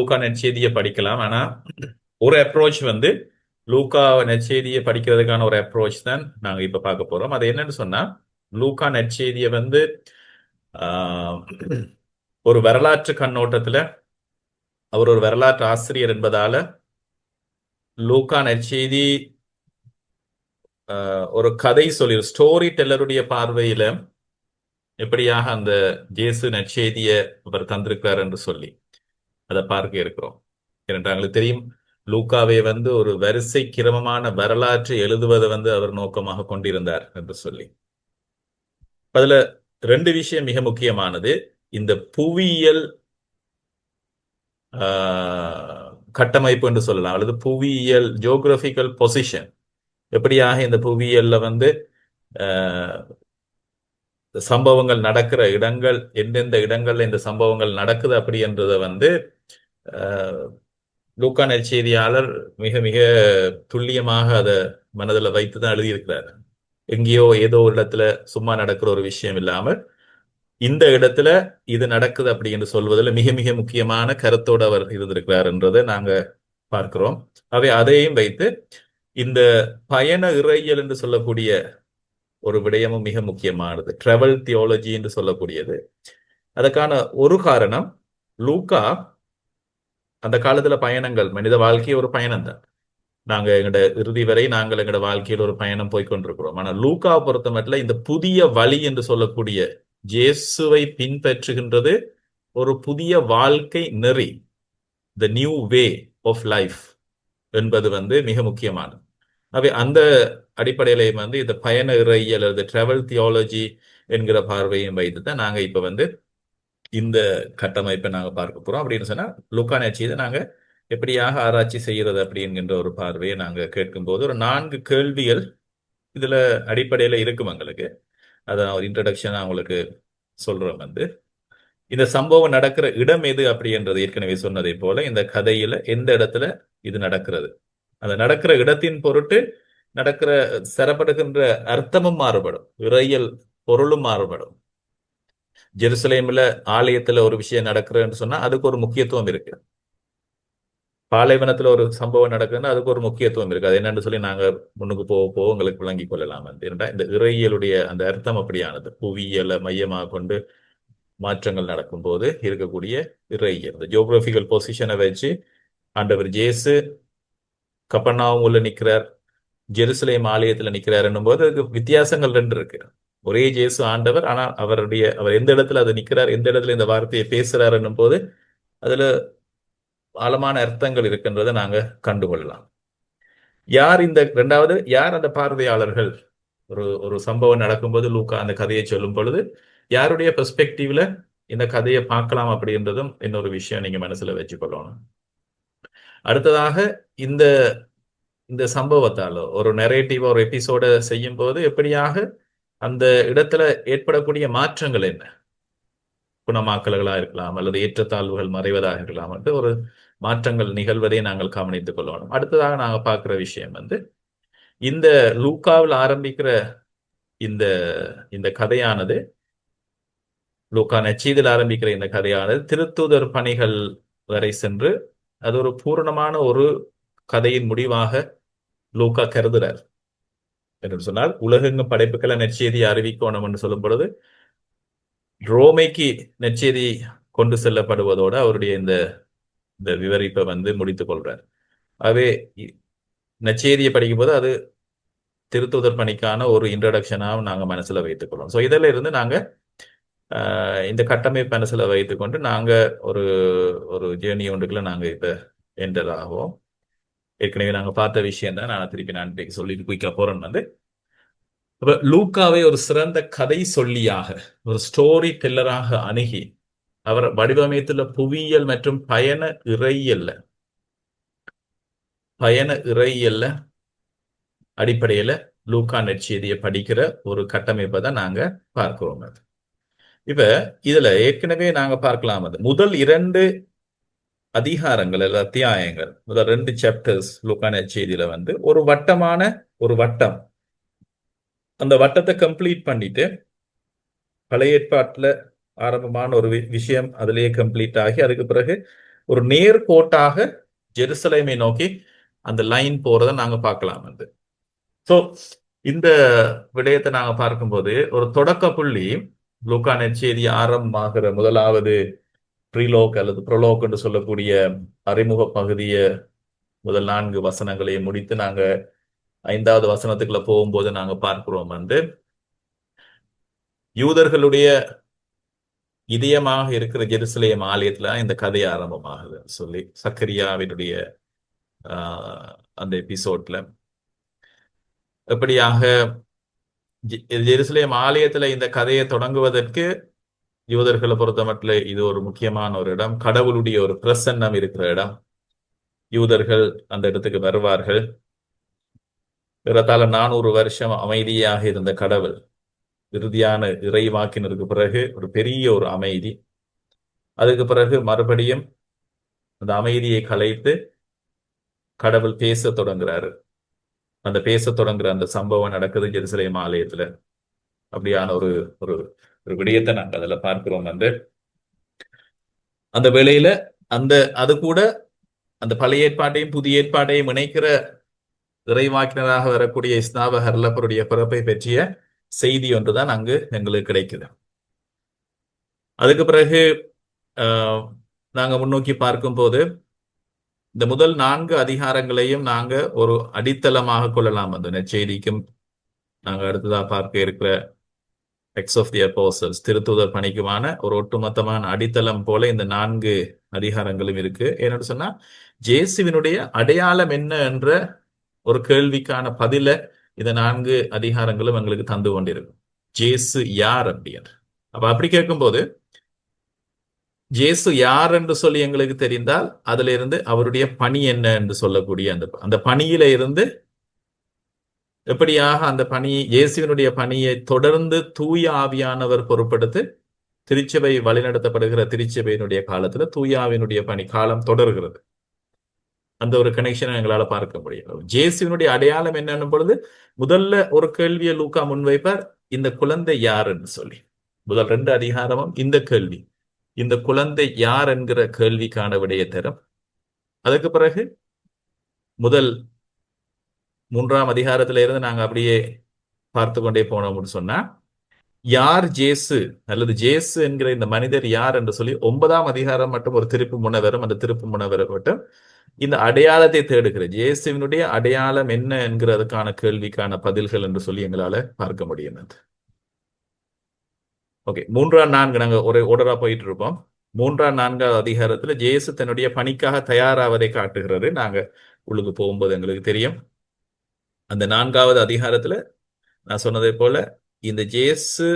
லூக்கா நெச்செய்தியை படிக்கலாம். ஆனா ஒரு அப்ரோச் வந்து லூக்கா நற்செய்தியை படிக்கிறதுக்கான ஒரு அப்ரோச் தான் நாங்க இப்ப பார்க்க போறோம். அது என்னன்னு சொன்னா லூக்கா நெச்செய்தியை வந்து ஒரு வரலாற்று கண்ணோட்டத்துல அவர் ஒரு வரலாற்று ஆசிரியர் என்பதால லூக்கா நற்செய்தி ஒரு கதை சொல்லி ஸ்டோரி டெல்லருடைய பார்வையில எப்படியாக அந்த ஜேசு நற்செய்தியை அவர் தந்திருக்கிறார் என்று சொல்லி. அதை பார்க்க இருக்கிறோம். ஏனென்றால் எங்களுக்கு தெரியும் லூக்காவை வந்து ஒரு வரிசை கிரமமான வரலாற்றை எழுதுவதை வந்து அவர் நோக்கமாக கொண்டிருந்தார் என்று சொல்லி. அதுல ரெண்டு விஷயம் மிக முக்கியமானது. இந்த புவியியல் ஆஹ், கட்டமைப்பு என்று சொல்லலாம் அல்லது புவியியல் ஜியோகிராபிக்கல் பொசிஷன் எப்படியாக இந்த புவியியல்ல வந்து இந்த சம்பவங்கள் நடக்கிற இடங்கள் எந்தெந்த இடங்கள்ல இந்த சம்பவங்கள் நடக்குது அப்படி என்றதை வந்து ஆஹ், லூக்கா நற்செய்தியாளர் மிக மிக துல்லியமாக அதை மனதில் வைத்து தான் எழுதியிருக்கிறார். எங்கேயோ ஏதோ ஒரு இடத்துல சும்மா நடக்கிற ஒரு விஷயம் இல்லாமல் இந்த இடத்துல இது நடக்குது அப்படி என்று சொல்வதில் மிக மிக முக்கியமான கருத்தோடு அவர் இருந்திருக்கிறார் என்றதை நாங்க பார்க்கிறோம். அவை அதையும் வைத்து இந்த பயண இறையியல் என்று சொல்லக்கூடிய ஒரு விடயமும் மிக முக்கியமானது. ட்ரெவல் தியோலஜி என்று சொல்லக்கூடியது. அதற்கான ஒரு காரணம் லூக்கா அந்த காலத்துல பயணங்கள் மனித வாழ்க்கை ஒரு பயணம் தான். நாங்க எங்களோட இறுதி வரை நாங்கள் எங்களோட வாழ்க்கையில் ஒரு பயணம் போய்கொண்டிருக்கிறோம் ஆனா லூக்கா பொறுத்த மட்டும் இந்த புதிய வழி என்று சொல்லக்கூடிய ஜேசுவை பின்பற்றுகின்றது ஒரு புதிய வாழ்க்கை நெறி the new way of life என்பது வந்து மிக முக்கியமானது. அவை அந்த அடிப்படையில வந்து இந்த பயண இறையியல் அல்லது டிராவல் தியாலஜி என்கிற பார்வையும் வைத்து தான் நாங்க இப்ப வந்து இந்த கட்டமைப்பை நாங்க பார்க்க போறோம். அப்படின்னு சொன்னா லுக்கா இதை நாங்க எப்படியாக ஆராய்ச்சி செய்யறது அப்படிங்கிற ஒரு பார்வையை நாங்க கேட்கும்போது ஒரு நான்கு கேள்விகள் இதுல அடிப்படையில இருக்கும் எங்களுக்கு. அதான் ஒரு இன்ட்ரடக்ஷன் உங்களுக்கு சொல்கிறோம் வந்து. இந்த சம்பவம் நடக்கிற இடம் எது அப்படின்றது ஏற்கனவே சொன்னதை போல இந்த கதையில எந்த இடத்துல இது நடக்கிறது? அந்த நடக்கிற இடத்தின் பொருட்டு நடக்கிற செரப்படுகின்ற அர்த்தமும் மாறுபடும். இறையல் பொருளும் மாறுபடும். ஜெருசலேம்ல ஆலயத்துல ஒரு விஷயம் நடக்கிறேன்னு சொன்னா அதுக்கு ஒரு முக்கியத்துவம் இருக்கு. பாலைவனத்துல ஒரு சம்பவம் நடக்குதுன்னா அதுக்கு ஒரு முக்கியத்துவம் இருக்கு. அது என்னன்னு சொல்லி நாங்க முன்னுக்கு போக போக உங்களுக்கு விளங்கி கொள்ளலாம் வந்து ஏன்னா இந்த இறையியலுடைய அந்த அர்த்தம் அப்படியானது. புவியியலை மையமாக கொண்டு மாற்றங்கள் நடக்கும்போது இருக்கக்கூடிய இறையியல் இந்த ஜியோகிராபிக்கல் பொசிஷனை வச்சு ஆண்டவர் ஜேசு கப்பர்நாவும் உள்ள நிற்கிறார். ஜெருசலேம் ஆலயத்துல நிக்கிறாருன்னும் போது அதுக்கு வித்தியாசங்கள் ரெண்டு இருக்கு. ஒரே ஜேசு ஆண்டவர் ஆனா அவருடைய அவர் எந்த இடத்துல அதை நிக்கிறார் எந்த இடத்துல இந்த வார்த்தையை பேசுறாருன்னும் போது அதுல ஆழமான அர்த்தங்கள் இருக்கின்றதை நாங்க கண்டுகொள்ளலாம். யார் இந்த ரெண்டாவது யார் அந்த பார்வையாளர்கள்? ஒரு ஒரு சம்பவம் நடக்கும்போது லூக்கா அந்த கதையை சொல்லும் பொழுது யாருடைய பெர்ஸ்பெக்டிவ்ல இந்த கதையை பார்க்கலாம் அப்படின்றதும் இன்னொரு விஷயம் நீங்க மனசுல வச்சுக்கொள்ளணும். அடுத்ததாக இந்த இந்த சம்பவத்தால ஒரு நெரேட்டிவ் ஒரு எபிசோட செய்யும் போது எப்படியாக அந்த இடத்துல ஏற்படக்கூடிய மாற்றங்கள் என்ன? குணமாக்கல்களா இருக்கலாம் அல்லது ஏற்றத்தாழ்வுகள் மறைவதாக இருக்கலாம் என்று ஒரு மாற்றங்கள் நிகழ்வதை நாங்கள் கவனித்துக் கொள்ளணும். அடுத்ததாக நாங்கள் பார்க்கிற விஷயம் வந்து இந்த லூக்காவில் ஆரம்பிக்கிற இந்த இந்த கதையானது லூக்கா நச்சீதில் ஆரம்பிக்கிற இந்த கதையானது திருத்தூதர் பணிகள் வரை சென்று அது ஒரு பூரணமான ஒரு கதையின் முடிவாக லூக்கா கருதுறார் என்று சொன்னால் உலகெங்கும் படைப்புகளை நற்செய்தி அறிவிக்கணும் என்று சொல்லும் பொழுது ரோமைக்கு நற்செய்தி கொண்டு செல்லப்படுவதோடு அவருடைய இந்த இந்த விவரிப்பை வந்து முடித்துக் கொள்றார். ஆகவே இ- நற்செய்தியை படிக்கும்போது அது திருத்துதர் பணிக்கான ஒரு இன்ட்ரடக்ஷனாக நாங்கள் மனசில் வைத்துக் கொள்வோம். ஸோ இதில் இருந்து நாங்கள் இந்த கட்டமைப்பு மனசில் வைத்துக்கொண்டு நாங்கள் ஒரு ஒரு ஜேர்னி ஒன்றுக்குள்ள நாங்கள் இப்போ என்டர் ஆகும் ஏற்கனவே நாங்க பார்த்த விஷயம் தான். நான் திருப்பி நான் இன்னைக்கு சொல்லிட்டு குயிக்க போறேன் வந்து. அப்ப லூக்காவை ஒரு சிறந்த கதை சொல்லியாக ஒரு ஸ்டோரி டெல்லராக அணுகி அவர் வடிவமைத்துள்ள புவியியல் மற்றும் பயண இறையல்ல பயண இறையல்ல அடிப்படையில லூக்கா நெற்செய்தியை படிக்கிற ஒரு கட்டமைப்பை தான் நாங்க பார்க்கிறோம் அது. இப்ப இதுல ஏற்கனவே நாங்க பார்க்கலாம் அது. முதல் இரண்டு அதிகாரங்கள் அல்லது அத்தியாயங்கள் முதல் ரெண்டு சாப்டர்ஸ் லுக்கான செய்தியில வந்து ஒரு வட்டமான ஒரு வட்டம். அந்த வட்டத்தை கம்ப்ளீட் பண்ணிட்டு பழைய ஏற்பாட்டுல ஆரம்பமான ஒரு வி- விஷயம் அதிலேயே கம்ப்ளீட் ஆகி அதுக்கு பிறகு ஒரு நேர்கோட்டாக ஜெருசலேமை நோக்கி அந்த லைன் போறதை நாங்க பார்க்கலாம் வந்து. சோ இந்த விடயத்தை நாங்க பார்க்கும்போது ஒரு தொடக்க புள்ளி லூக்கா செய்தி ஆரம்பமாகிற முதலாவது ப்ரீலோக் அல்லது ப்ரொலோக் என்று சொல்லக்கூடிய அறிமுக பகுதியை முதல் நான்கு வசனங்களை முடித்து நாங்க ஐந்தாவது வசனத்துக்குள்ள போகும்போது நாங்க பார்க்கிறோம் வந்து யூதர்களுடைய இதயமாக இருக்கிற ஜெருசலேம் ஆலயத்துல இந்த கதை ஆரம்பமாகுது சொல்லி சக்கரியாவினுடைய ஆஹ், அந்த எபிசோட்ல. எப்படியாக ஜெ- ஜெருசலேம் ஆலயத்துல இந்த கதையை தொடங்குவதற்கு யூதர்களை பொறுத்த மட்டும் இது ஒரு முக்கியமான ஒரு இடம். கடவுளுடைய ஒரு பிரசன்னம் இருக்கிற இடம். யூதர்கள் அந்த இடத்துக்கு வருவார்கள். ஏறத்தாழ நானூறு வருஷம் அமைதியாக இருந்த கடவுள் இறுதியான இறைவாக்கினருக்கு பிறகு ஒரு பெரிய ஒரு அமைதி. அதுக்கு பிறகு மறுபடியும் அந்த அமைதியை கலைத்து கடவுள் பேச தொடங்குறாரு. அந்த பேச தொடங்குற அந்த சம்பவம் நடக்குது ஜெருசலேம் ஆலயத்துல. அப்படியான ஒரு ஒரு ஒரு விடயத்தை நாங்க அதுல பார்க்கிறோம் வந்து அந்த வேளையில அந்த அது கூட அந்த பழைய ஏற்பாட்டையும் புதிய ஏற்பாட்டையும் இணைக்கிற இறைவாக்கினராக வரக்கூடிய இஸ்னாப ஹர்லப்பருடைய பிறப்பை பற்றிய செய்தி ஒன்றுதான் அங்கு எங்களுக்கு கிடைக்குது. அதுக்கு பிறகு நாங்க முன்னோக்கி பார்க்கும்போது இந்த முதல் நான்கு அதிகாரங்களையும் நாங்க ஒரு அடித்தளமாக கொள்ளலாம் அந்த நெச்செய்திக்கும் நாங்க அடுத்ததா பார்க்க இருக்கிற எக்ஸ் ஆஃப் தி அப்போசல்ஸ் திருத்துதர் பணிக்குமான ஒரு ஒட்டுமொத்தமான அடித்தளம் போல இந்த நான்கு அதிகாரங்களும் இருக்கு. ஏன்னு சொன்னா ஜேசுவினுடைய அடையாளம் என்ன என்ற ஒரு கேள்விக்கான பதில இந்த நான்கு அதிகாரங்களும் எங்களுக்கு தந்து கொண்டிருக்கும். ஜேசு யார் அப்படின்னு அப்ப அப்படி கேட்கும்போது ஜேசு யார் என்று சொல்லி எங்களுக்கு தெரிந்தால் அதுல இருந்து அவருடைய பணி என்ன என்று சொல்லக்கூடிய அந்த அந்த பணியில இருந்து எப்படியாக அந்த பணி இயேசுவினுடைய பணியை தொடர்ந்து தூய ஆவியானவர் பொருட்படுத்து திருச்சபை வழிநடத்தப்படுகிற திருச்சபையினுடைய காலத்துல தூயாவினுடைய பணி காலம் தொடர்கிறது. அந்த ஒரு கனெக்ஷனை எங்களால பார்க்க முடியும். ஜேசுவினுடைய அடையாளம் என்னன்னு பொழுது முதல்ல ஒரு கேள்வியை லூக்கா முன்வைப்பார் இந்த குழந்தை யாருன்னு சொல்லி. முதல் ரெண்டு அதிகாரமும் இந்த கேள்வி. இந்த குழந்தை யார் என்கிற கேள்விக்கான விடையை தரும். அதுக்கு பிறகு முதல் மூன்றாம் அதிகாரத்துல இருந்து நாங்க அப்படியே பார்த்து கொண்டே போனோம் அப்படின்னு சொன்னா யார் ஜேசு அல்லது ஜேசு என்கிற இந்த மனிதர் யார் என்று சொல்லி ஒன்பதாம் அதிகாரம் மட்டும் ஒரு திருப்பு முனவரும் அந்த திருப்பு முனை மட்டும் இந்த அடையாளத்தை தேடுகிற ஜேசுவினுடைய அடையாளம் என்ன என்கிறதுக்கான கேள்விக்கான பதில்கள் என்று சொல்லி எங்களால பார்க்க முடியுது. ஓகே மூன்றாம் நான்கு நாங்க ஒரு ஓடரா போயிட்டு இருப்போம். மூன்றாம் நான்காவது அதிகாரத்துல ஜேசு தன்னுடைய பணிக்காக தயாராவதை காட்டுகிறது. நாங்க உள்ளுக்கு போகும்போது எங்களுக்கு தெரியும். அந்த நான்காவது அதிகாரத்துல நான் சொன்னதை போல இந்த ஜேசு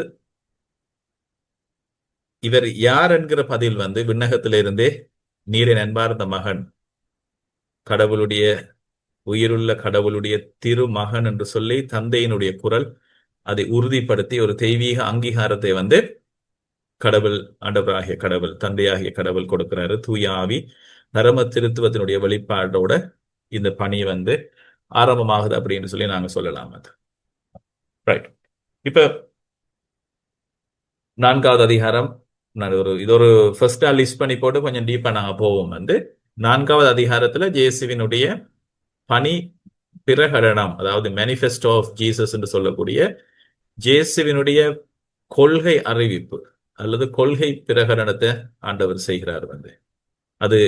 இவர் யார் என்கிற பதில் வந்து விண்ணகத்திலிருந்தே நீரின் அன்பார்ந்த மகன் கடவுளுடைய உயிருள்ள கடவுளுடைய திருமகன் என்று சொல்லி தந்தையினுடைய குரல் அதை உறுதிப்படுத்தி ஒரு தெய்வீக அங்கீகாரத்தை வந்து கடவுள் ஆண்டவராகிய கடவுள் தந்தையாகிய கடவுள் கொடுக்கிறாரு. தூயாவி நரம திருத்துவத்தினுடைய வெளிப்பாடோட இந்த பணி வந்து ஆரம்பமாகுது அப்படின்னு சொல்லி நாங்க சொல்லலாம் அது. ரைட் இப்ப நான்காவது அதிகாரம் நான் ஒரு இது ஒரு ஃபர்ஸ்டா லிஸ்ட் பண்ணி போட்டு கொஞ்சம் டீப்பா நாங்க போவோம் வந்து நான்காவது அதிகாரத்துல ஜேசுவினுடைய பணி பிரகடனம் அதாவது மேனிஃபெஸ்டோ ஆஃப் ஜீசஸ் என்று சொல்லக்கூடிய ஜேசுவினுடைய கொள்கை அறிவிப்பு அல்லது கொள்கை பிரகடனத்தை ஆண்டவர் செய்கிறார் வந்து. அது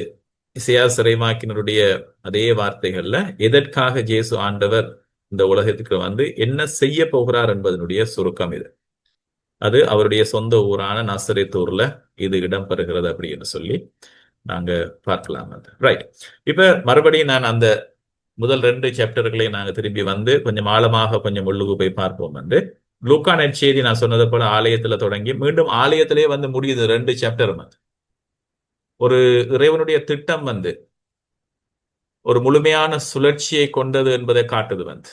இசையா சிறைமாக்கினருடைய அதே வார்த்தைகள்ல எதற்காக ஜேசு ஆண்டவர் இந்த உலகத்துக்கு வந்து என்ன செய்ய போகிறார் என்பதனுடைய சுருக்கம் இது. அது அவருடைய சொந்த ஊரான நசரேத்தூர்ல இது இடம்பெறுகிறது அப்படின்னு சொல்லி நாங்க பார்க்கலாம் அது. ரைட் இப்ப மறுபடியும் நான் அந்த முதல் ரெண்டு சாப்டர்களை நாங்க திரும்பி வந்து கொஞ்சம் ஆழமாக கொஞ்சம் உள்ளுக்கு போய் பார்ப்போம் வந்து. லூக்கா நற்செய்தி நான் சொன்னது போல ஆலயத்துல தொடங்கி மீண்டும் ஆலயத்திலே வந்து முடியுது ரெண்டு சாப்டர் வந்து ஒரு இறைவனுடைய திட்டம் வந்து ஒரு முழுமையான சுழற்சியை கொண்டது என்பதை காட்டுது வந்து.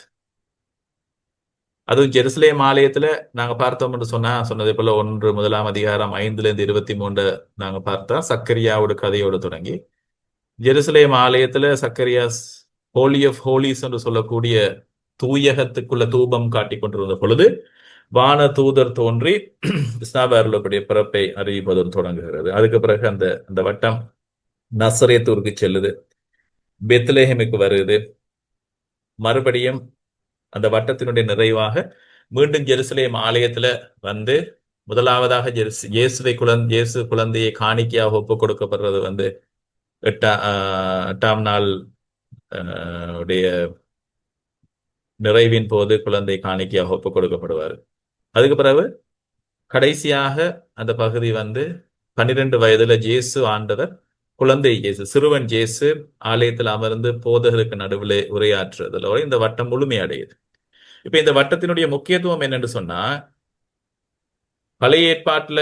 அதுவும் ஜெருசலேம் ஆலயத்துல நாங்க பார்த்தோம்னு சொன்னா சொன்னதை போல ஒன்று முதலாம் அதிகாரம் ஐந்துல இருந்து இருபத்தி மூன்று நாங்க பார்த்தா சக்கரியாவோட கதையோடு தொடங்கி ஜெருசலேம் ஆலயத்துல சக்கரியாஸ் ஹோலி ஆஃப் ஹோலிஸ் என்று சொல்லக்கூடிய தூயகத்துக்குள்ள தூபம் காட்டி கொண்டிருந்த பொழுது வான தூதர் தோன்றி இஸ்னாபாருடைய பிறப்பை அறிவிப்பதும் தொடங்குகிறது. அதுக்கு பிறகு அந்த அந்த வட்டம் நசரேத்தூருக்கு செல்லுது. பெத்லேஹமுக்கு வருது. மறுபடியும் அந்த வட்டத்தினுடைய நிறைவாக மீண்டும் ஜெருசலேம் ஆலயத்துல வந்து முதலாவதாக ஜெருசு இயேசுவை குழந்தை இயேசு குழந்தையை காணிக்கையாக ஒப்பு கொடுக்கப்படுறது வந்து எட்டா எட்டாம் நாள் உடைய நிறைவின் போது குழந்தை காணிக்கையாக ஒப்பு கொடுக்கப்படுவார். அதுக்கு பிறகு கடைசியாக அந்த பகுதி வந்து பன்னிரண்டு வயதுல ஜேசு ஆண்டவர் குழந்தை ஜேசு சிறுவன் ஜேசு ஆலயத்தில் அமர்ந்து போதகருக்கு நடுவில் உரையாற்றுறதுல இந்த வட்டம் முழுமையடையுது. இப்ப இந்த வட்டத்தினுடைய முக்கியத்துவம் என்னன்னு சொன்னா பழைய ஏற்பாட்டுல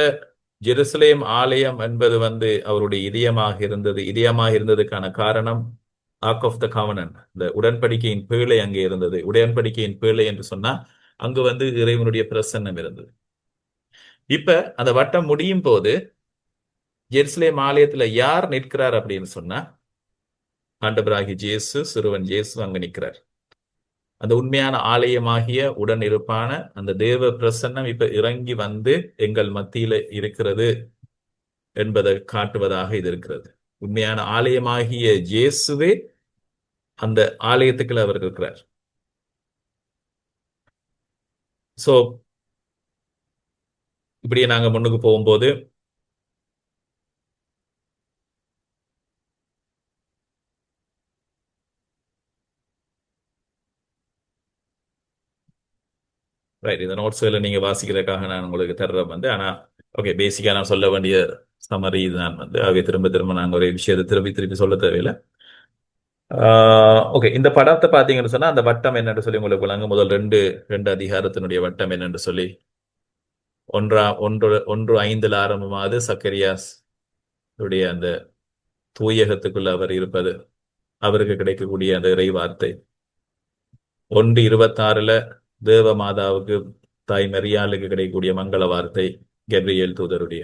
ஜெருசலேம் ஆலயம் என்பது வந்து அவருடைய இதயமாக இருந்தது இதயமாக இருந்ததுக்கான காரணம் ஆக் ஆஃப் த கவனன் இந்த உடன்படிக்கையின் பேழை அங்கே இருந்தது. உடன்படிக்கையின் பேழை என்று சொன்னா அங்கு வந்து இறைவனுடைய பிரசன்னம் இருந்தது. இப்ப அந்த வட்டம் முடியும் போது ஜெருசலேம் ஆலயத்துல யார் நிற்கிறார் அப்படின்னு சொன்னா ஆண்டபராகி ஜேசு சிறுவன் ஜேசு அங்க நிற்கிறார். அந்த உண்மையான ஆலயமாகிய உடன் இருப்பான அந்த தேவ பிரசன்னம் இப்ப இறங்கி வந்து எங்கள் மத்தியில இருக்கிறது என்பதை காட்டுவதாக இது இருக்கிறது. உண்மையான ஆலயமாகிய ஜேசுவே அந்த ஆலயத்துக்குள்ள அவர் இருக்கிறார். சோ இப்படியே நாங்க முன்னுக்கு போகும்போது ரைட் இந்த நோட்ஸ்களை நீங்க வாசிக்கிறதுக்காக நான் உங்களுக்கு தர்றேன் வந்து. ஆனா ஓகே பேசிக்கா நான் சொல்ல வேண்டிய சமரி இதுதான் வந்து. அவை திரும்ப திரும்ப நாங்க ஒரு விஷயத்தை திருப்பி திருப்பி சொல்ல தேவையில்லை. ஓகே இந்த படத்தை பார்த்தீங்கன்னு சொன்னா அந்த வட்டம் என்னன்னு சொல்லி உங்களுக்கு விளங்க முதல் ரெண்டு ரெண்டு அதிகாரத்தினுடைய வட்டம் என்னன்னு சொல்லி. ஒன்றா ஒன்று ஒன்று ஐந்துல ஆரம்பமாவது சக்கரியாஸ் உடைய அந்த தூயகத்துக்குள்ள அவர் இருப்பது. அவருக்கு கிடைக்கக்கூடிய அந்த இறை வார்த்தை. ஒன்று இருபத்தாறுல தேவ மாதாவுக்கு தாய் மரியாளுக்கு கிடைக்கக்கூடிய மங்கள வார்த்தை கெப்ரியல் தூதருடைய.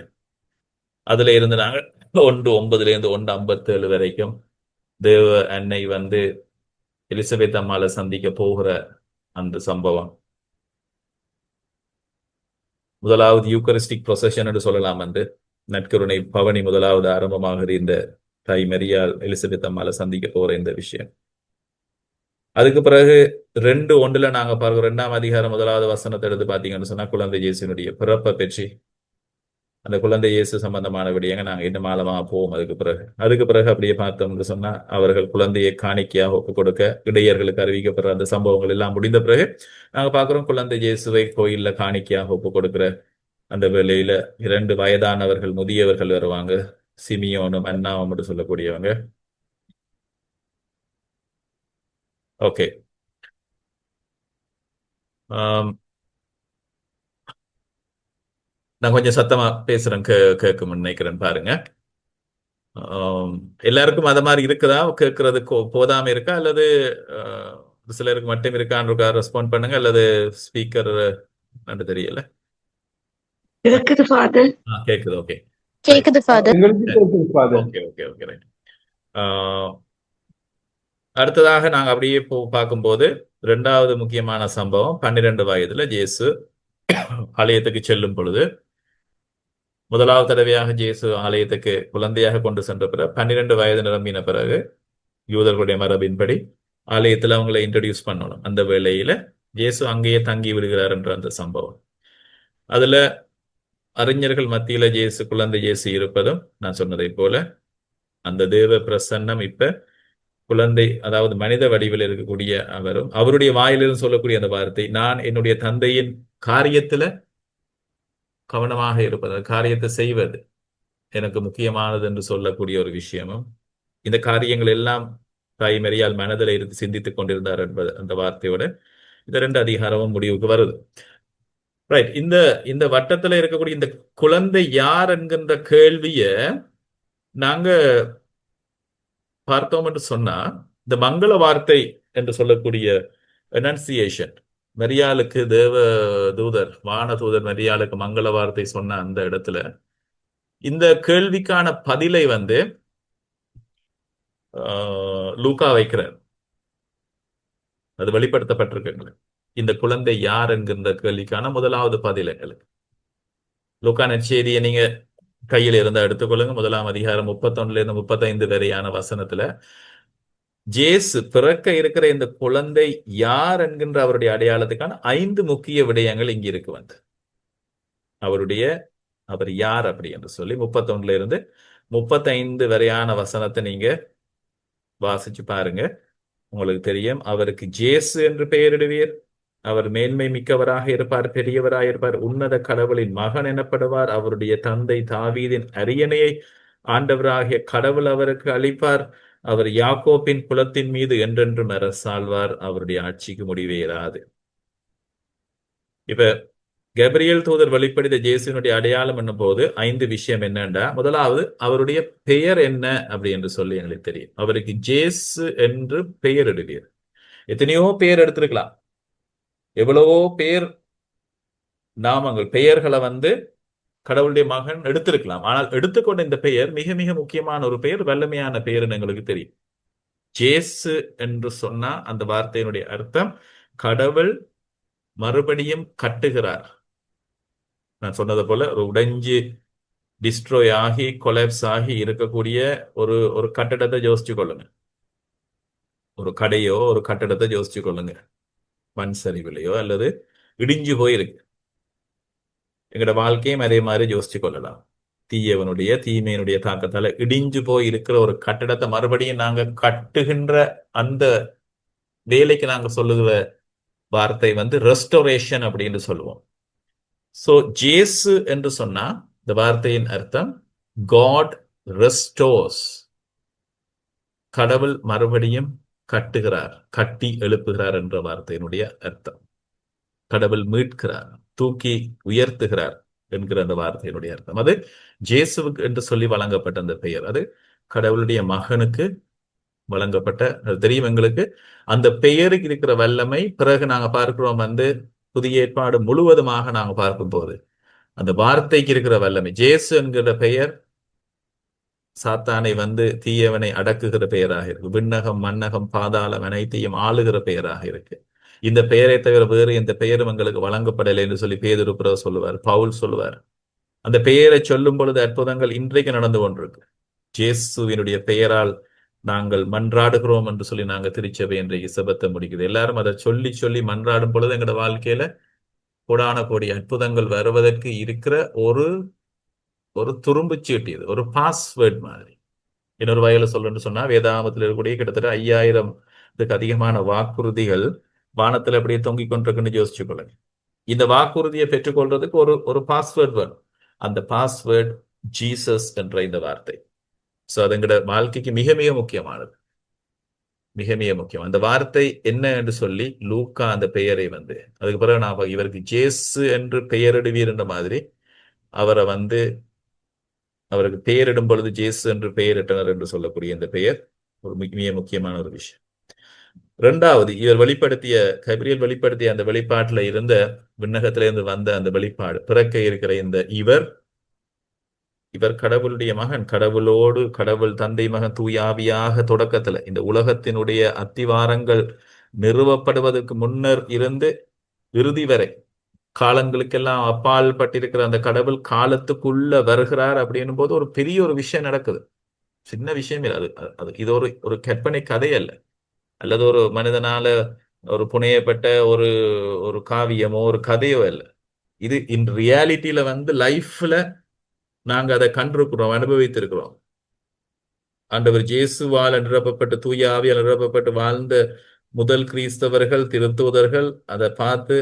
அதுல இருந்து நாங்கள் ஒன்று ஒன்பதுல இருந்து ஒன்று ஐம்பத்தேழு வரைக்கும் தேவ அன்னை வந்து எலிசபெத் அம்மாவை சந்திக்க போகிற அந்த சம்பவம். முதலாவது யூக்கரிஸ்டிக் ப்ரொசஷன் என்று சொல்லலாம் வந்து நட்கருணை பவனி முதலாவது ஆரம்பமாகிற இந்த தாய் மரியால் எலிசபெத் அம்மாவை சந்திக்க போகிற இந்த விஷயம். அதுக்கு பிறகு ரெண்டு ஒன்றுல நாங்க பார்க்கிறோம் ரெண்டாம் அதிகாரம் முதலாவது வசனத்தை எடுத்து பாத்தீங்கன்னு சொன்னா குழந்தை இயேசுனுடைய பிறப்பை பற்றி அந்த குழந்தை இயேசு சம்பந்தமான விடயங்க நாங்க இன்னும் ஆழமாக போவோம். அதுக்கு பிறகு. அதுக்கு பிறகு அப்படியே பார்த்தோம்னு சொன்னா அவர்கள் குழந்தையை காணிக்கையாக ஒப்பு கொடுக்க இடையர்களுக்கு அறிவிக்கப்படுற அந்த சம்பவங்கள் எல்லாம் முடிந்த பிறகு நாங்க பாக்குறோம் குழந்தை இயேசுவை கோயில்ல காணிக்கையாக ஒப்பு கொடுக்கிற அந்த வேலையில இரண்டு வயதானவர்கள் முதியவர்கள் வருவாங்க. சிமியோனும் அண்ணாவும் சொல்லக்கூடியவங்க. ஓகே. நான் கொஞ்சம் சத்தமா பேசுறேன் கே கேட்கும்னு நினைக்கிறேன் பாருங்க. எல்லாருக்கும் அது மாதிரி இருக்குதா? கேட்கறது போதாம இருக்கா? அல்லது சிலருக்கு மட்டும் இருக்கான்னு இருக்கா ரெஸ்பாண்ட் பண்ணுங்க. அல்லது ஸ்பீக்கர் தெரியல. கேக்குது ஃபாதர் கேக்குது ஓகே கேக்குது father okay okay okay right அடுத்ததாக நாங்க அப்படியே போ பார்க்கும்போது ரெண்டாவது முக்கியமான சம்பவம் பன்னிரண்டு வயதுல ஜேசு ஆலயத்துக்கு செல்லும் பொழுது முதலாவது தடவையாக ஜேசு ஆலயத்துக்கு குழந்தையாக கொண்டு சென்ற பிறகு பன்னிரண்டு வயது நிரம்பின பிறகு யூதர்களுடைய மரபின்படி ஆலயத்தில் அவங்களை இன்ட்ரடியூஸ் பண்ணணும். அந்த வேளையில ஜேசு அங்கேயே தங்கி விடுகிறார் என்ற அந்த சம்பவம். அதுல அறிஞர்கள் மத்தியில ஜேசு குழந்தை ஜேசு இருப்பதும் நான் சொன்னதை போல அந்த தேவ பிரசன்னம் இப்ப குழந்தை அதாவது மனித வடிவில் இருக்கக்கூடிய அவரும் அவருடைய வாயிலிருந்து சொல்லக்கூடிய அந்த வார்த்தை நான் என்னுடைய தந்தையின் காரியத்துல கவனமாக இருப்பது காரியத்தை செய்வது எனக்கு முக்கியமானது என்று சொல்லக்கூடிய ஒரு விஷயமும் இந்த காரியங்கள் எல்லாம் தாய்மறியால் மனதில் இருந்து சிந்தித்துக் கொண்டிருந்தார் என்பது அந்த வார்த்தையோட இந்த ரெண்டு அதிகாரமும் முடிவுக்கு வருது. ரைட் இந்த இந்த வட்டத்துல இருக்கக்கூடிய இந்த குழந்தை யார் என்கின்ற கேள்விய நாங்க பார்த்தோம் என்று சொன்னா இந்த மங்கள வார்த்தை என்று சொல்லக்கூடிய எனன்சியேஷன் மரியாளுக்கு தேவ தூதர் வான தூதர் மரியாளுக்கு மங்கள வார்த்தை சொன்ன அந்த இடத்துல இந்த கேள்விக்கான பதிலை வந்து லூக்கா வைக்கிறார். அது வெளிப்படுத்தப்பட்டிருக்கு இந்த குழந்தை யார் என்கின்ற கேள்விக்கான முதலாவது பதில் எங்களுக்கு. லூக்கா நச்சேரியை நீங்க கையில் இருந்தா எடுத்துக்கொள்ளுங்க. முதலாம் அதிகாரம் முப்பத்தொன்னுல இருந்து முப்பத்தைந்து வரையான வசனத்துல ஜேசு பிறக்க இருக்கிற இந்த குழந்தை யார் என்கின்ற அவருடைய அடையாளத்துக்கான ஐந்து முக்கிய விடயங்கள் இங்க இருக்கு வந்து. அவருடைய அவர் யார் அப்படி என்று சொல்லி முப்பத்தொன்னுல இருந்து முப்பத்தைந்து வரையான வசனத்தை நீங்க வாசிச்சு பாருங்க. உங்களுக்கு தெரியும் அவருக்கு ஜேசு என்று பெயரிடுவீர். அவர் மேன்மை மிக்கவராக இருப்பார் பெரியவராக இருப்பார். உன்னத கடவுளின் மகன் எனப்படுவார். அவருடைய தந்தை தாவீதின் அரியணையை ஆண்டவராகிய கடவுள் அவருக்கு அளிப்பார். அவர் யாக்கோப்பின் குலத்தின் மீது என்றென்றும் அரசாழ்வார் அவருடைய ஆட்சிக்கு முடிவே இராது. இப்ப கபிரியல் தூதர் வெளிப்படுத்த ஜேசுனுடைய அடையாளம் என்னும் போது ஐந்து விஷயம் என்னண்டா? முதலாவது அவருடைய பெயர் என்ன அப்படி என்று சொல்லி எங்களுக்கு தெரியும். அவருக்கு ஜேசு என்று பெயர் இடுவீர். எத்தனையோ பெயர் எடுத்திருக்கலாம். எவ்வளவோ பேர் நாமங்கள் பெயர்களை வந்து கடவுளுடைய மகன் எடுத்திருக்கலாம். ஆனால் எடுத்துக்கொண்ட இந்த பெயர் மிக மிக முக்கியமான ஒரு பெயர் வல்லமையான பெயர்னு எங்களுக்கு தெரியும். ஜேசு என்று சொன்னா அந்த வார்த்தையினுடைய அர்த்தம் கடவுள் மறுபடியும் கட்டுகிறார். நான் சொன்னது போல ஒரு உடைஞ்சு டிஸ்ட்ரோய் ஆகி கொலாப்ஸ் ஆகி இருக்கக்கூடிய ஒரு ஒரு கட்டடத்தை யோசிச்சு கொள்ளுங்க. ஒரு கடையோ ஒரு கட்டடத்தை யோசிச்சு கொள்ளுங்க. மண் சரிவிலையோ அல்லது இடிஞ்சு போயிருக்கு. எங்களோட வாழ்க்கையும் அதே மாதிரி யோசிச்சு கொள்ளலாம். தீயவனுடைய தீமையினுடைய தாக்கத்தால இடிஞ்சு போய் இருக்கிற ஒரு கட்டடத்தை மறுபடியும் நாங்க கட்டுகின்ற அந்த வேலைக்கு நாங்க சொல்லுகிற வார்த்தை வந்து ரெஸ்டோரேஷன் அப்படின்னு சொல்லுவோம். சோ ஜேசு என்று சொன்னா இந்த வார்த்தையின் அர்த்தம் காட் ரெஸ்டோர்ஸ் கடவுள் மறுபடியும் கட்டுகிறார் கட்டி எழுப்புகிறார் என்ற வார்த்தையினுடைய அர்த்தம். கடவுள் மீட்கிறார். தூக்கி உயர்த்துகிறார் என்கிற அந்த வார்த்தையினுடைய அர்த்தம். அது ஜேசுவுக்கு என்று சொல்லி வழங்கப்பட்ட அந்த பெயர். அது கடவுளுடைய மகனுக்கு வழங்கப்பட்ட அது தெரியும் எங்களுக்கு. அந்த பெயருக்கு இருக்கிற வல்லமை பிறகு நாங்க பார்க்கிறோம் வந்து புதிய ஏற்பாடு முழுவதுமாக நாங்க பார்க்கும் போது அந்த வார்த்தைக்கு இருக்கிற வல்லமை ஜேசு என்கிற பெயர் சாத்தானை வந்து தீயவனை அடக்குகிற பெயராக இருக்கு. விண்ணகம் மன்னகம் பாதாளம் அனைத்தையும் ஆளுகிற பெயராக இருக்கு. இந்த பெயரை தவிர வேறு எந்த பெயரும் எங்களுக்கு வழங்கப்படலை என்று சொல்லி பேதுருப்புற சொல்லுவார் பவுல் சொல்லுவார். அந்த பெயரை சொல்லும் பொழுது அற்புதங்கள் இன்றைக்கு நடந்து கொண்டிருக்கு. ஜேசுவினுடைய பெயரால் நாங்கள் மன்றாடுகிறோம் என்று சொல்லி நாங்கள் திருச்சபை இன்றைக்கு இசபத்தை முடிக்குது. எல்லாரும் அதை சொல்லி சொல்லி மன்றாடும் பொழுது எங்களோட வாழ்க்கையில கோடான கோடி அற்புதங்கள் வருவதற்கு இருக்கிற ஒரு ஒரு துரும்பு சீட்டு இது ஒரு பாஸ்வேர்ட் மாதிரி. இன்னொரு வகையில சொல்லணும்னு சொன்னா வேதாமத்தில் இருக்கக்கூடிய கிட்டத்தட்ட ஐயாயிரத்துக்கு அதிகமான வாக்குறுதிகள் வானத்துல அப்படியே தொங்கி கொண்டிருக்குன்னு யோசிச்சு கொள்ளுங்க. இந்த வாக்குறுதியை பெற்றுக்கொள்றதுக்கு ஒரு ஒரு பாஸ்வேர்ட் வேணும். அந்த பாஸ்வேர்ட் ஜீசஸ் என்ற இந்த வார்த்தை. சோ அது எங்களோட வாழ்க்கைக்கு மிக மிக முக்கியமானது. மிக மிக முக்கியம். அந்த வார்த்தை என்ன என்று சொல்லி லூக்கா அந்த பெயரை வந்து அதுக்கு பிறகு நான் இவருக்கு ஜேசு என்று பெயரிடுவீர் என்ற மாதிரி அவரை வந்து அவருக்கு பெயரிடும் பொழுது ஜேசு என்று பெயரிட்டனர் என்று சொல்லக்கூடிய இந்த பெயர் ஒரு மிக முக்கியமான ஒரு விஷயம். இரண்டாவது இவர் வெளிப்படுத்திய கபிரியல் வெளிப்படுத்திய அந்த வெளிப்பாட்டுல இருந்த விண்ணகத்திலிருந்து வந்த அந்த வெளிப்பாடு பிறக்க இருக்கிற இந்த இவர் இவர் கடவுளுடைய மகன் கடவுளோடு கடவுள் தந்தை மகன் தூயாவியாக தொடக்கத்துல இந்த உலகத்தினுடைய அத்திவாரங்கள் நிறுவப்படுவதற்கு முன்னர் இருந்து இறுதி வரை காலங்களுக்கெல்லாம் அப்பால் பட்டிருக்கிற அந்த கடவுள் காலத்துக்குள்ள வருகிறார் அப்படின்னும் போது ஒரு பெரிய ஒரு விஷயம் நடக்குது. சின்ன விஷயம் இல்லை அது அது இது ஒரு ஒரு கற்பனை கதை அல்ல அல்லது ஒரு மனிதனால ஒரு புனையப்பட்ட ஒரு ஒரு காவியமோ ஒரு கதையோ அல்ல. இது இன் ரியாலிட்டியில வந்து லைஃப்ல நாங்க அதை கண்டிருக்கிறோம் அனுபவித்திருக்கிறோம். ஆண்டவர் ஜேசுவால் நிரப்பப்பட்டு தூய ஆவியால் நிரப்பப்பட்டு வாழ்ந்த முதல் கிறிஸ்தவர்கள் திருத்துவதர்கள் அதை பார்த்து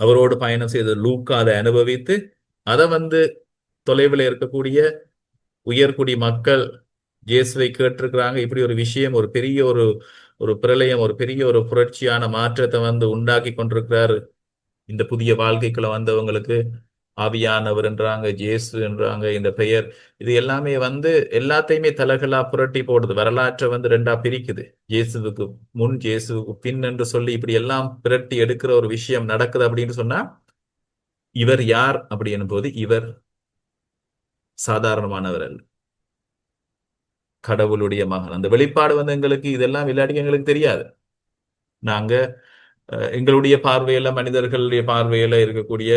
அவரோடு பயணம் செய்த லூக்கா அதை அனுபவித்து அதை வந்து தொலைவில் இருக்கக்கூடிய உயர்குடி மக்கள் ஜேசுவை கேட்டிருக்கிறாங்க. இப்படி ஒரு விஷயம் ஒரு பெரிய ஒரு ஒரு பிரளயம் ஒரு பெரிய ஒரு புரட்சியான மாற்றத்தை வந்து உண்டாக்கி கொண்டிருக்கிறாரு. இந்த புதிய வாழ்க்கைக்குள்ள வந்தவங்களுக்கு ஆவியானவர் என்றாங்க ஜேசு என்றாங்க இந்த பெயர். இது எல்லாமே வந்து எல்லாத்தையுமே தலகளா புரட்டி போடுது. வரலாற்றை வந்து ரெண்டா பிரிக்குது. ஜேசுவுக்கு முன் ஜேசுவுக்கு பின் என்று சொல்லி இப்படி எல்லாம் புரட்டி எடுக்கிற ஒரு விஷயம் நடக்குது அப்படின்னு சொன்னா இவர் யார் அப்படின்னும் போது இவர் சாதாரணமானவர் அல்ல. கடவுளுடைய மகன். அந்த வெளிப்பாடு வந்து எங்களுக்கு இதெல்லாம் இல்லாட்டி எங்களுக்கு தெரியாது. நாங்க எங்களுடைய பார்வையில மனிதர்களுடைய பார்வையில இருக்கக்கூடிய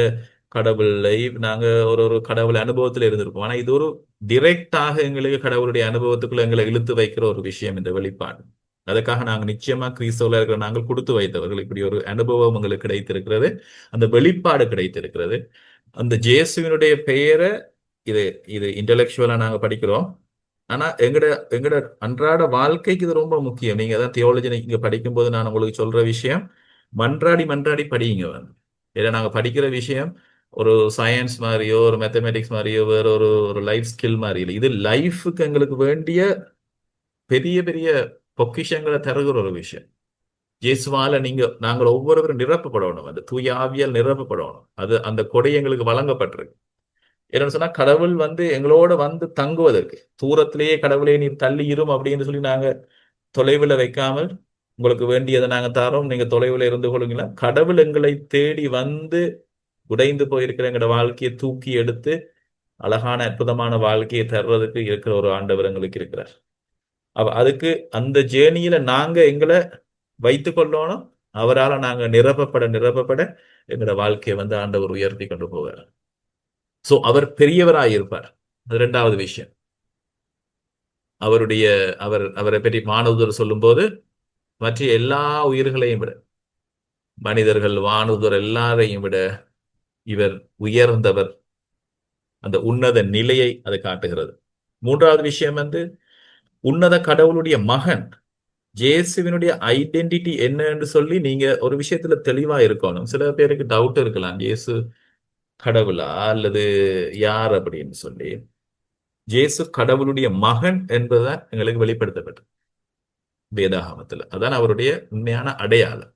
கடவுளை நாங்க ஒரு ஒரு கடவுள் அனுபவத்துல இருந்திருப்போம். ஆனா இது ஒரு டிரெக்டாக எங்களுக்கு கடவுளுடைய அனுபவத்துக்குள்ள எங்களை இழுத்து வைக்கிற ஒரு விஷயம் இந்த வெளிப்பாடு. அதுக்காக நாங்க நிச்சயமா கிறிஸ்தவர்கள் இருக்கிற நாங்கள் கொடுத்து வைத்தவர்கள். இப்படி ஒரு அனுபவம் எங்களுக்கு கிடைத்திருக்கிறது. அந்த வெளிப்பாடு கிடைத்திருக்கிறது. அந்த ஜேசுவினுடைய பெயரை இது இது இன்டெலெக்சுவலா நாங்க படிக்கிறோம். ஆனா எங்கட எங்கட அன்றாட வாழ்க்கைக்கு இது ரொம்ப முக்கியம். நீங்க அதான் தியோலஜி இங்க படிக்கும்போது நான் உங்களுக்கு சொல்ற விஷயம் மன்றாடி மன்றாடி படிங்க வந்து. ஏன்னா நாங்க படிக்கிற விஷயம் ஒரு சயின்ஸ் மாதிரியோ ஒரு மேத்தமெட்டிக்ஸ் மாதிரியோ வேற ஒரு ஒரு லைஃப் ஸ்கில் மாதிரி இல்லை. இது லைஃபுக்கு எங்களுக்கு வேண்டிய பெரிய பெரிய பொக்கிஷங்களை தருகிற ஒரு விஷயம். இயேசுவால நீங்க நாங்கள் ஒவ்வொருவரும் நிரப்பப்படணும். அந்த தூய ஆவியால் நிரப்பப்படணும். அது அந்த கொடை எங்களுக்கு வழங்கப்பட்டிருக்கு. என்னன்னு சொன்னா கடவுள் வந்து எங்களோட வந்து தங்குவதற்கு. தூரத்திலேயே கடவுளே நீ தள்ளி இரும் அப்படின்னு சொல்லி நாங்க தொலைவில் வைக்காமல் உங்களுக்கு வேண்டியதை நாங்க தரோம். நீங்க தொலைவில் இருந்து கொள்ளுங்களா கடவுள் எங்களை தேடி வந்து உடைந்து போயிருக்கிற எங்களோட வாழ்க்கையை தூக்கி எடுத்து அழகான அற்புதமான வாழ்க்கையை தர்றதுக்கு இருக்கிற ஒரு ஆண்டவர் எங்களுக்கு இருக்கிறார். அவ அதுக்கு அந்த ஜேர்னியில நாங்க எங்களை வைத்து கொள்ளணும். அவரால் நாங்க நிரப்பப்பட நிரப்பப்பட எங்களோட வாழ்க்கையை வந்து ஆண்டவர் உயர்த்தி கொண்டு போகிறார் சோ அவர் பெரியவராயிருப்பார். அது ரெண்டாவது விஷயம். அவருடைய அவர் அவரை பற்றி மாணவர் சொல்லும்போது மற்ற எல்லா உயிர்களையும் விட மனிதர்கள் வானுதர் எல்லாரையும் விட இவர் உயர்ந்தவர். அந்த உன்னத நிலையை அது காட்டுகிறது. மூன்றாவது விஷயம் வந்து உன்னத கடவுளுடைய மகன் ஜேசுவினுடைய ஐடென்டிட்டி என்ன என்று சொல்லி நீங்க ஒரு விஷயத்துல தெளிவா இருக்கணும். சில பேருக்கு டவுட் இருக்கலாம். ஜேசு கடவுளா அல்லது யார் அப்படின்னு சொல்லி ஜேசு கடவுளுடைய மகன் என்பதுதான் எங்களுக்கு வெளிப்படுத்தப்பட்டது. வேதாகமத்துல. அதான் அவருடைய உண்மையான அடையாளம்.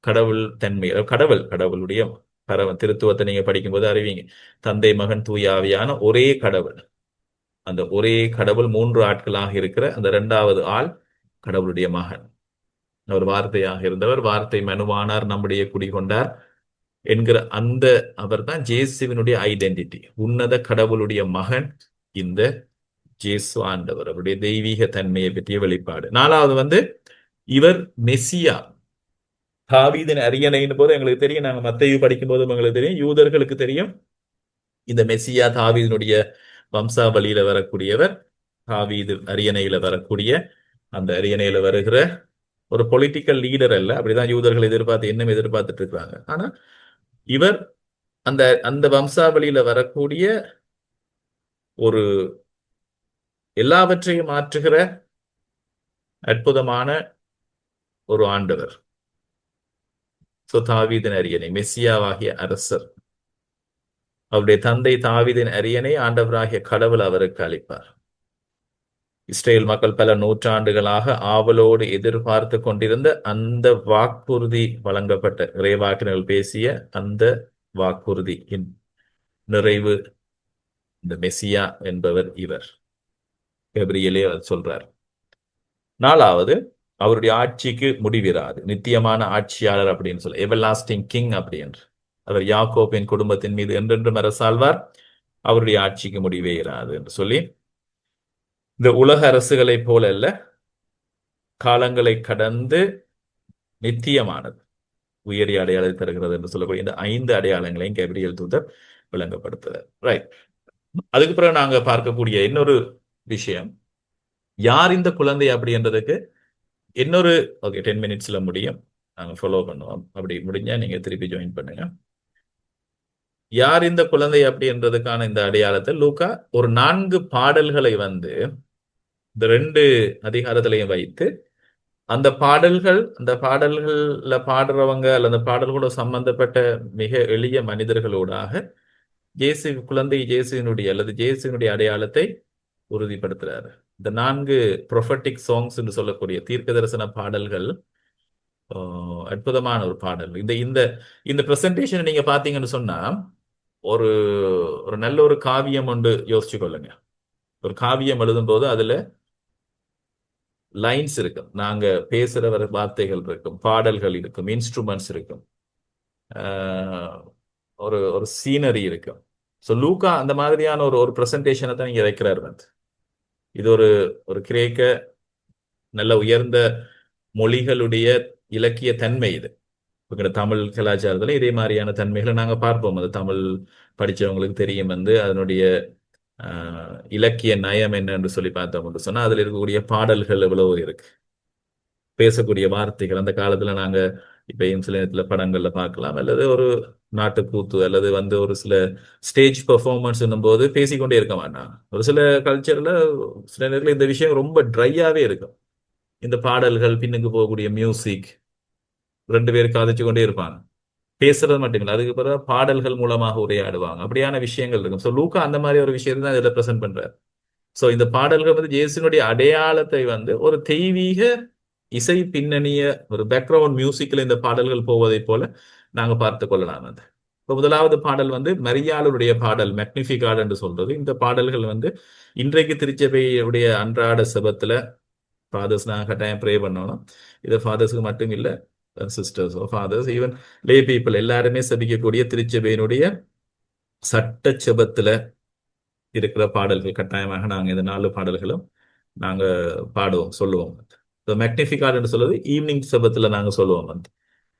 கடவுள் தன்மை கடவுள் கடவுளுடைய பரவ திருத்துவத்தை நீங்க படிக்கும்போது அறிவிங்க. தந்தை மகன் தூயாவியான ஒரே கடவுள். அந்த ஒரே கடவுள் மூன்று ஆட்களாக இருக்கிற அந்த இரண்டாவது ஆள் கடவுளுடைய மகன். அவர் வார்த்தையாக இருந்தவர் வார்த்தை மனுவானார் நம்முடைய குடிகொண்டார். என்கிற அந்த அவர் தான் ஜேசுவினுடைய ஐடென்டிட்டி உன்னத கடவுளுடைய மகன் இந்த ஜேசு ஆண்டவர் அவருடைய தெய்வீக தன்மையை பற்றிய வெளிப்பாடு. நாலாவது வந்து இவர் மெஸ்ஸியா தாவீதின் அரியணையின் போது எங்களுக்கு தெரியும் நாங்க மத்தையு படிக்கும் போதும் எங்களுக்கு தெரியும் யூதர்களுக்கு தெரியும். இந்த மெஸ்ஸியா தாவீதினுடைய வம்சாவளியில வரக்கூடியவர் தாவீது அரியணையில வரக்கூடிய அந்த அரியணையில வருகிற ஒரு பொலிட்டிக்கல் லீடர் அல்ல. அப்படிதான் யூதர்கள் எதிர்பார்த்து இன்னும் எதிர்பார்த்துட்டு இருக்கிறாங்க ஆனா இவர் அந்த அந்த வம்சாவளியில வரக்கூடிய ஒரு எல்லாவற்றையும் மாற்றுகிற அற்புதமான ஒரு ஆண்டவர். சோ தாவீதின் அரியணை மெஸ்ஸியாவாகிய அரசர். அவருடைய தந்தை தாவீதின் அரியணை ஆண்டவராகிய கடவுள் அவருக்கு அளிப்பார். இஸ்ரேல் மக்கள் பல நூற்றாண்டுகளாக ஆவலோடு எதிர்பார்த்து கொண்டிருந்த அந்த வாக்குறுதி வழங்கப்பட்ட இறைவாக்கினர்கள் பேசிய அந்த வாக்குறுதியின் நிறைவு இந்த மெசியா என்பவர் இவர். கபிரியலே சொல்றார். நாலாவது அவருடைய ஆட்சிக்கு முடிவிராது. நித்தியமான ஆட்சியாளர் அப்படின்னு சொல்ல எவர்லாஸ்டிங் கிங் அப்படின்று அவர் யாக்கோப்பின் குடும்பத்தின் மீது என்றென்றும் அரசாழ்வார். அவருடைய ஆட்சிக்கு முடிவே இராது என்று சொல்லி இந்த உலக அரசுகளை போல அல்ல காலங்களை கடந்து நித்தியமானது உயரிய அடையாளத்தை தருகிறது என்று சொல்லக்கூடிய இந்த ஐந்து அடையாளங்களையும் கேபிரியல் தூதர் விளங்கப்படுத்துறார். ரைட் அதுக்கு பிறகு நாங்க பார்க்கக்கூடிய இன்னொரு விஷயம் யார் இந்த குழந்தை அப்படின்றதுக்கு இன்னொரு ஓகே டென் மினிட்ஸ்ல முடியும். நாங்க ஃபாலோ பண்ணுவோம். அப்படி முடிஞ்சா நீங்க திருப்பி ஜாயின் பண்ணுங்க. யார் இந்த குழந்தை அப்படின்றதுக்கான இந்த அடையாளத்தை? லூக்கா ஒரு நான்கு பாடல்களை வந்து இந்த ரெண்டு அதிகாரத்திலையும் வைத்து அந்த பாடல்கள் அந்த பாடல்கள்ல பாடுறவங்க அல்ல அந்த பாடல்களோட சம்பந்தப்பட்ட மிக எளிய மனிதர்களோடாக ஜேசு குழந்தை ஜேசுவினுடைய அல்லது ஜேசுவினுடைய அடையாளத்தை உறுதிப்படுத்துறாரு. இந்த நான்கு ப்ரொஃபட்டிக் சாங்ஸ் என்று சொல்லக்கூடிய தீர்க்க தரிசன பாடல்கள் அற்புதமான ஒரு பாடல். இந்த இந்த இந்த பிரசன்டேஷன் நீங்க பாத்தீங்கன்னு சொன்னா ஒரு ஒரு நல்ல ஒரு காவியம் ஒன்று யோசிச்சு கொள்ளுங்க. ஒரு காவியம் எழுதும் போது அதுல லைன்ஸ் இருக்கும். நாங்க பேசுகிற வர வார்த்தைகள் இருக்கும் பாடல்கள் இருக்கும் இன்ஸ்ட்ருமெண்ட்ஸ் இருக்கும். ஒரு ஒரு சீனரி இருக்கும். ஸோ லூக்கா அந்த மாதிரியான ஒரு ஒரு ப்ரெசன்டேஷனை தான் நீங்க வைக்கிறார் வந்து. இது ஒரு ஒரு கிரேக்க நல்ல உயர்ந்த மொழிகளுடைய இலக்கிய தன்மை இது. இப்போ தமிழ் கலாச்சாரத்துல இதே மாதிரியான தன்மைகளை நாங்க பார்ப்போம். அது தமிழ் படிச்சவங்களுக்கு தெரியும் வந்து அதனுடைய இலக்கிய நயம் என்னன்னு சொல்லி பார்த்தோம் என்று சொன்னால் அதில் இருக்கக்கூடிய பாடல்கள் எவ்வளவோ இருக்கு. பேசக்கூடிய வார்த்தைகள் அந்த காலத்தில் நாங்கள் இப்பயும் சில நேரத்தில் படங்களில் பார்க்கலாம். அல்லது ஒரு நாட்டுக்கூத்து அல்லது வந்து ஒரு சில ஸ்டேஜ் பெர்ஃபார்மன்ஸ் போது பேசிக்கொண்டே இருக்க மாட்டான் ஒரு சில கல்ச்சரில் சில நேரத்தில் இந்த விஷயம் ரொம்ப ட்ரையாகவே இருக்கும். இந்த பாடல்கள் பின்னுக்கு போகக்கூடிய மியூசிக் ரெண்டு பேர் காதிச்சு கொண்டே இருப்பாங்க. பேசுறது மட்டும் இல்லை அதுக்கு பிறகு பாடல்கள் மூலமாக உரையாடுவாங்க. அப்படியான விஷயங்கள் இருக்கும். ஸோ லூக்கா அந்த மாதிரி ஒரு விஷயத்தை தான் இதில் ப்ரெசென்ட் பண்றாரு. ஸோ இந்த பாடல்கள் வந்து ஜேசுனுடைய அடையாளத்தை வந்து ஒரு தெய்வீக இசை பின்னணிய ஒரு பேக்ரவுண்ட் மியூசிக்கில் இந்த பாடல்கள் போவதை போல நாங்கள் பார்த்து கொள்ளலாம் அது. இப்போ முதலாவது பாடல் வந்து மரியாளருடைய பாடல் மெக்னிஃபிகாட் என்று சொல்றது. இந்த பாடல்கள் வந்து இன்றைக்கு திருச்சபையுடைய அன்றாட செபத்துல ஃபாதர்ஸ் நாங்கள் கட்டாயம் ப்ரே பண்ணணும். இது ஃபாதர்ஸுக்கு மட்டும் இல்லை sisters fathers even lay people எல்லாருமே சபிக்கக்கூடிய திருச்சபையினுடைய சட்ட செபத்துல இருக்கிற பாடல்கள் கட்டாயமாக நாங்க இந்த நாலு பாடல்களும் நாங்க பாடுவோம் சொல்லுவோம். இப்போ மெக்னிஃபிகாட் என்று சொல்வது ஈவினிங் செபத்துல நாங்க சொல்லுவோம். வந்து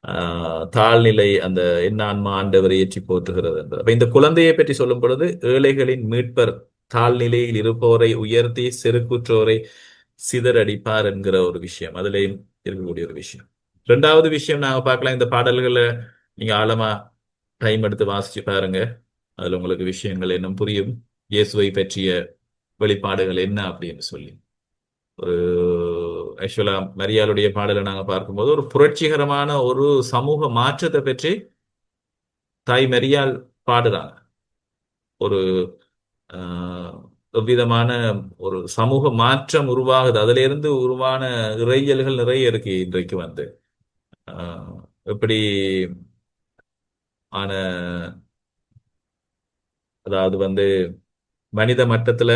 ஆஹ் தாழ்நிலை அந்த என்னான்மா ஆண்டவரை ஏற்றி போற்றுகிறது என்று. அப்ப இந்த குழந்தையை பற்றி சொல்லும் பொழுது ஏழைகளின் மீட்பர் தாழ்நிலையில் இருப்போரை உயர்த்தி செருக்குற்றோரை சிதறடிப்பார் என்கிற ஒரு விஷயம். அதுலயும் இருக்கக்கூடிய ஒரு விஷயம். ரெண்டாவது விஷயம் நாங்க பார்க்கலாம். இந்த பாடல்களை நீங்க ஆழமா டைம் எடுத்து வாசிச்சு பாருங்க. அதுல உங்களுக்கு விஷயங்கள் இன்னும் புரியும். இயேசுவை பற்றிய வெளிப்பாடுகள் என்ன அப்படின்னு சொல்லி. ஒரு ஆக்சுவலா மரியாளுடைய பாடலை நாங்க பார்க்கும்போது ஒரு புரட்சிகரமான ஒரு சமூக மாற்றத்தை பற்றி தாய் மரியாள் பாடுறாங்க. ஒரு ஆஹ், விதமான ஒரு சமூக மாற்றம் உருவாகுது. அதுல இருந்து உருவான இறையல்கள் நிறைய இருக்கு இன்றைக்கு வந்து. எப்படி ஆன அதாவது வந்து மனித மட்டத்துல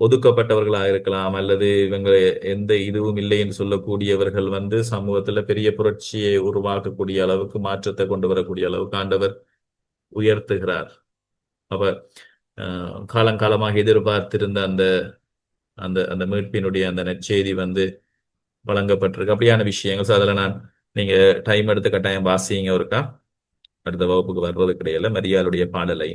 ஒதுக்கப்பட்டவர்களாக இருக்கலாம் அல்லது இவங்க எந்த இதுவும் இல்லை என்று சொல்லக்கூடியவர்கள் வந்து சமூகத்துல பெரிய புரட்சியை உருவாக்கக்கூடிய அளவுக்கு மாற்றத்தை கொண்டு வரக்கூடிய அளவுக்கு ஆண்டவர் உயர்த்துகிறார். அவர் ஆஹ், காலங்காலமாக எதிர்பார்த்திருந்த அந்த அந்த அந்த மீட்பினுடைய அந்த நற்செய்தி வந்து வழங்கப்பட்டிருக்கு. அப்படியான விஷயங்கள். ஸோ அதில் நான் நீங்க டைம் எடுத்து கட்டாயம் வாசிங்க ஒருக்கா? அடுத்த வகுப்புக்கு வர்றது கிடையாது மரியாளுடைய பாடலை.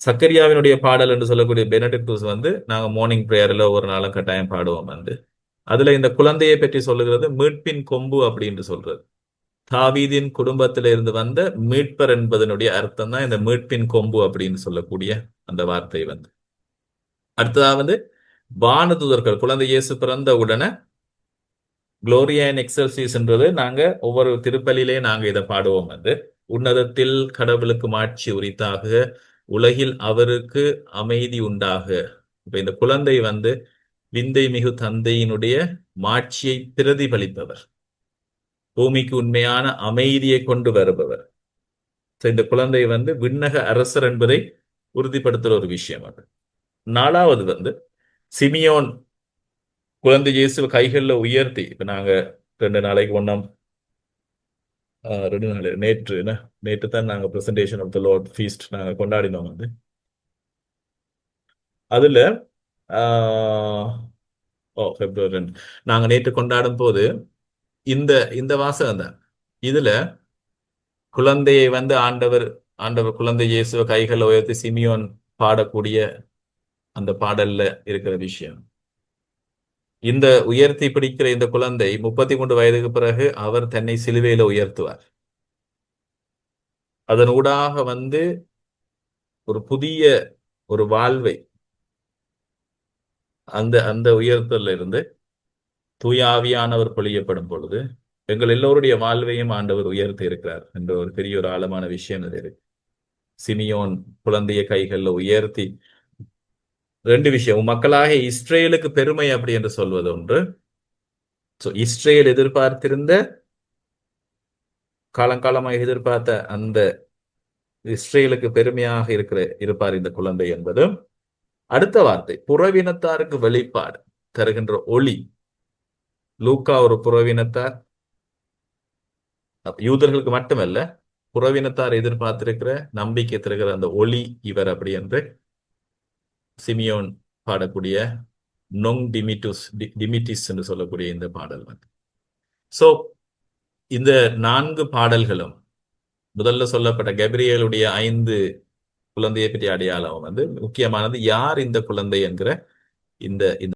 சக்கரியாவினுடைய பாடல் என்று சொல்லக்கூடிய பெனடிக்டூஸ் வந்து நாங்கள் மார்னிங் ப்ரேயரில் ஒரு நாளும் கட்டாயம் பாடுவோம் வந்து. அதில் இந்த குழந்தையை பற்றி சொல்லுகிறது மீட்பின் கொம்பு அப்படின்னு சொல்றது. தாவீதின் குடும்பத்தில இருந்து வந்த மீட்பர் என்பதனுடைய அர்த்தம் தான் இந்த மீட்பின் கொம்பு அப்படின்னு சொல்லக்கூடிய அந்த வார்த்தை வந்து. அடுத்ததாவது வானதூதர்கள் குழந்தை இயேசு பிறந்த உடனே குளோரியா இன் எக்ஸல்சிஸ்ன்றது நாங்க ஒவ்வொரு திருப்பலிலே நாங்க இதை பாடுவோம் வந்து உன்னதத்தில் கடவுளுக்கு மாட்சி உரித்தாக உலகில் அவருக்கு அமைதி உண்டாக. இப்ப இந்த குழந்தை வந்து விந்தை மிகு தந்தையினுடைய மாட்சியை பிரதிபலிப்பவர். பூமிக்கு உண்மையான அமைதியை கொண்டு வருபவர். இந்த குழந்தை வந்து விண்ணக அரசர் என்பதை உறுதிப்படுத்துகிற ஒரு விஷயம் அது. நாலாவது வந்து சிமியோன் குழந்தை இயேசுவை கைகளில் உயர்த்தி இப்ப நாங்க ரெண்டு நாளைக்கு ஒன்றாம் ஆஹ் ரெண்டு நாள் நேற்று என்ன? நேற்று தான் நாங்க presentation of the lord feast நாங்க கொண்டாடினோம் வந்து அதுல ஆஹ் ஓ பிப்ரவரி ரெண்டு. நாங்க நேற்று கொண்டாடும் போது இந்த இந்த வாசகம் தான். இதுல குழந்தையை வந்து ஆண்டவர் ஆண்டவர் குழந்தை இயேசுவை கைகளை உயர்த்தி சிமியோன் பாடக்கூடிய அந்த பாடல்ல இருக்கிற விஷயம். இந்த உயர்த்தி பிடிக்கிற இந்த குழந்தை முப்பத்தி மூன்று வயதுக்கு பிறகு அவர் தன்னை சிலுவையில உயர்த்துவார். அதன் ஊடாக வந்து ஒரு புதிய ஒரு வாழ்வை அந்த அந்த உயர்த்தல இருந்து தூயாவியானவர் பொழியப்படும் பொழுது எங்கள் எல்லோருடைய வாழ்வையும் ஆண்டவர் உயர்த்தி இருக்கிறார் என்ற ஒரு பெரிய ஒரு ஆழமான விஷயம் இது. இருக்கு சிமியோன் குழந்தைய கைகளில் உயர்த்தி ரெண்டு விஷயம். மக்களாக இஸ்ரேலுக்கு பெருமை அப்படி என்று சொல்வது ஒன்று. ஸோ இஸ்ரேல் எதிர்பார்த்திருந்த காலங்காலமாக எதிர்பார்த்த அந்த இஸ்ரேலுக்கு பெருமையாக இருக்கிற இருப்பார் இந்த குழந்தை என்பது. அடுத்த வார்த்தை புறவினத்தாருக்கு வெளிப்பாடு தருகின்ற ஒளி. லூக்கா ஒரு புறவினத்தார். யூதர்களுக்கு மட்டுமல்ல புறவினத்தார் எதிர்பார்த்திருக்கிற நம்பிக்கை தருகிற அந்த ஒளி இவர் அப்படி என்று சிமியோன் பாடக்கூடிய நொங் டிமிட்டுஸ் டிமிட்டிஸ் என்று சொல்லக்கூடிய இந்த பாடல் வந்து. சோ இந்த நான்கு பாடல்களும் முதல்ல சொல்லப்பட்ட கபிரியேலுடைய ஐந்து குழந்தையை பற்றிய அடையாளம் வந்து முக்கியமானது யார் இந்த குழந்தை என்கிற இந்த இந்த